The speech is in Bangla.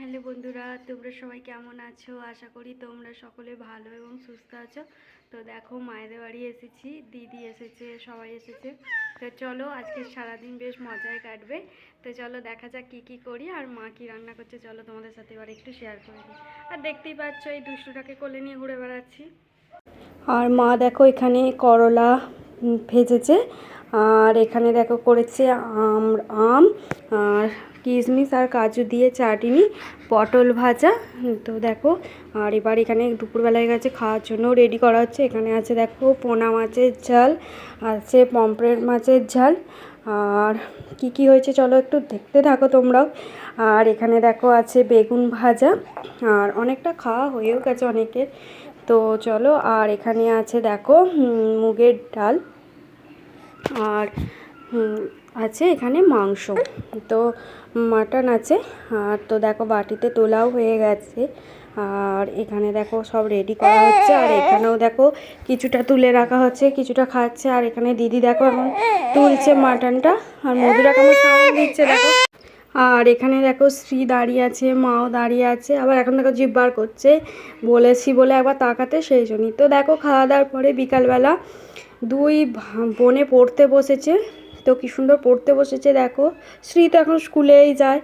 হ্যালো বন্ধুরা, তোমরা সবাই কেমন আছো? আশা করি তোমরা সকলে ভালো এবং সুস্থ আছো। তো দেখো, মায়েদের বাড়ি এসেছি, দিদি এসেছে, সবাই এসেছে। তো চলো, আজকে সারাদিন বেশ মজায় কাটবে। তো চলো, দেখা যাক কী কী করি আর মা কী রান্না করছে। চলো, তোমাদের সাথে এবার একটু শেয়ার করে দিই। আর দেখতেই পাচ্ছ, এই দুষ্টুটাকে কোলে নিয়ে ঘুরে বেড়াচ্ছি। আর মা দেখো, এখানে করলা ভেজেছে। আর এখানে দেখো করেছে আম আম আর কিশমিশ আর কাজু দিয়ে চাটনি, পটল ভাজা। তো দেখো, আর এবার এখানে দুপুরবেলায় গেছে, খাওয়ার জন্য রেডি করা হচ্ছে। এখানে আছে দেখো পোনা মাছের ঝাল, আছে পমফ্রেট মাছের ঝাল। আর কি কি হয়েছে চলো একটু দেখতে থাকো তোমরাও। আর এখানে দেখো আছে বেগুন ভাজা, আর অনেকটা খাওয়া হয়েও গেছে অনেকের। তো চলো, আর এখানে আছে দেখো মুগের ডাল। আর আছে এখানে মাংস। তো মাটন আছে, আর তো দেখো বাটিতে তোলাও হয়ে গেছে। আর এখানে দেখো সব রেডি করা হচ্ছে, আর এখানেও দেখো কিছুটা তুলে রাখা হচ্ছে, কিছুটা খাচ্ছে। আর এখানে দিদি দেখো এখন তুলছে মাটনটা, আর মধুরা কেমন সাউন্ড দিচ্ছে দেখো। আর এখানে দেখো শ্রী দাঁড়িয়ে আছে, মাও দাঁড়িয়ে আছে, আবার এখন দেখো জিভ বার করছে। বলেছি বলে একবার তাকাতে সেই জন্যই। তো দেখো খাওয়া দাওয়ার পরে বিকালবেলা দুই বোনে পড়তে বসেছে। তো কি সুন্দর পড়তে বসেছে, দেখো। শ্রী তো এখন স্কুলেই যায়।